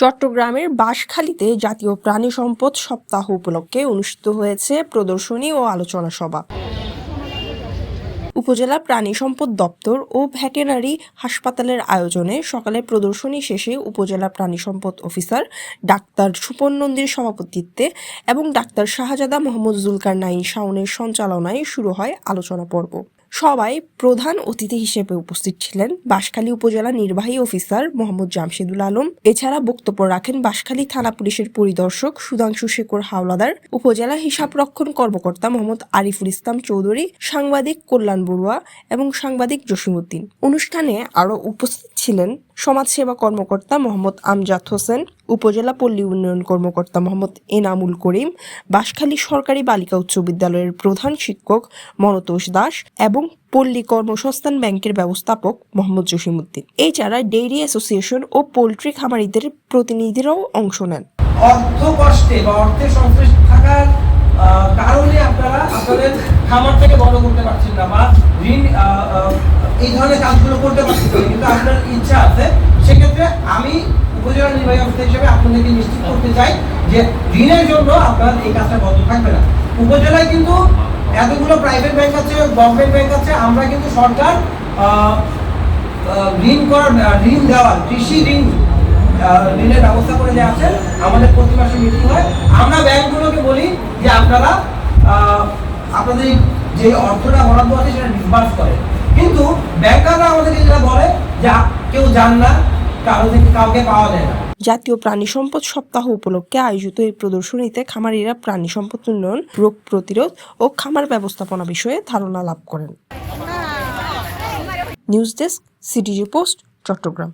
চট্টগ্রামের বাঁশখালীতে জাতীয় প্রাণী সম্পদ সপ্তাহ উপলক্ষে অনুষ্ঠিত হয়েছে প্রদর্শনী ও আলোচনা সভা। উপজেলা প্রাণী সম্পদ দপ্তর ও ভেটেরিনারি হাসপাতালের আয়োজনে সকালে প্রদর্শনী শেষে উপজেলা প্রাণী সম্পদ অফিসার ডাক্তার সুপন নন্দীর সভাপতিত্বে এবং ডাক্তার শাহজাদা মোহাম্মদ জুলকার নাইন শাওনের সঞ্চালনায় শুরু হয় আলোচনা পর্ব। সবাই প্রধান অতিথি হিসেবে উপস্থিত ছিলেন বাঁশখালী উপজেলা নির্বাহী অফিসার মোহাম্মদ জামশেদুল আলম। এছাড়া বক্তব্য রাখেন বাঁশখালী থানা পুলিশের পরিদর্শক সুধাংশু শেখর হাওলাদার, উপজেলা হিসাব রক্ষণ কর্মকর্তা মোহাম্মদ আরিফুল ইসলাম চৌধুরী, সাংবাদিক কল্যাণ বড়ুয়া এবং সাংবাদিক জসিমউদ্দিন। অনুষ্ঠানে আরও উপস্থিত ছিলেন সমাজসেবা কর্মকর্তা মোহাম্মদ আমজাদ হোসেন, উপজেলা পল্লী উন্নয়ন কর্মকর্তা মোহাম্মদ এনামুল করিম, বাঁশখালী সরকারি বালিকা উচ্চ বিদ্যালয়ের প্রধান শিক্ষক মনতোষ দাস এবং পল্লী কর্মসংস্থান ব্যাংকের ব্যবস্থাপক মোহাম্মদ জসিমউদ্দিন। এছাড়া ডেইরি অ্যাসোসিয়েশন ও পোল্ট্রি খামারিদের প্রতিনিধিরাও অংশ নেন। অর্থ কষ্টে বা সংশ্লিষ্ট থাকার কারণে আপনারা আপনাদের খামারটাকে বড় করতে পারছেন না। বা ঋণ এই ধরনের কাজগুলো করতে পারছেন না কিন্তু আপনার ইচ্ছা আছে, সেক্ষেত্রে আমি উপজেলা নির্বাহী অফিসার হিসেবে আপনাদেরকে নিশ্চিত করতে চাই যে ঋণের জন্য আপনার এই কাজটা বন্ধ থাকবে না। উপজেলায় কিন্তু এতগুলো প্রাইভেট ব্যাংক আছে গভর্নমেন্ট ব্যাংক আছে, আমরা কিন্তু সরকার ঋণ করার, ঋণ দেওয়ার, কৃষি ঋণ ঋণের ব্যবস্থা করে দেওয়া আছে। আমাদের প্রতি মাসে মিটিং হয়। আমরা ব্যাংকগুলোকে বলি যে আপনারা আপনাদের যে অর্থটা বরাদ্দ আছে সেটা ডিসবার্স করে। কিন্তু ব্যাংকাররা আমাদের যেটা বলে যে কেউ যান না কারও থেকে কাউকে পাওয়া যায় না। জাতীয় প্রাণী সম্পদ সপ্তাহ উপলক্ষে আয়োজিত এই প্রদর্শনীতে খামারিরা প্রাণী সম্পদ উন্নয়ন রোগ প্রতিরোধ ও খামার ব্যবস্থাপনা বিষয়ে ধারণা লাভ করেন। News desk CTG post Chittagong.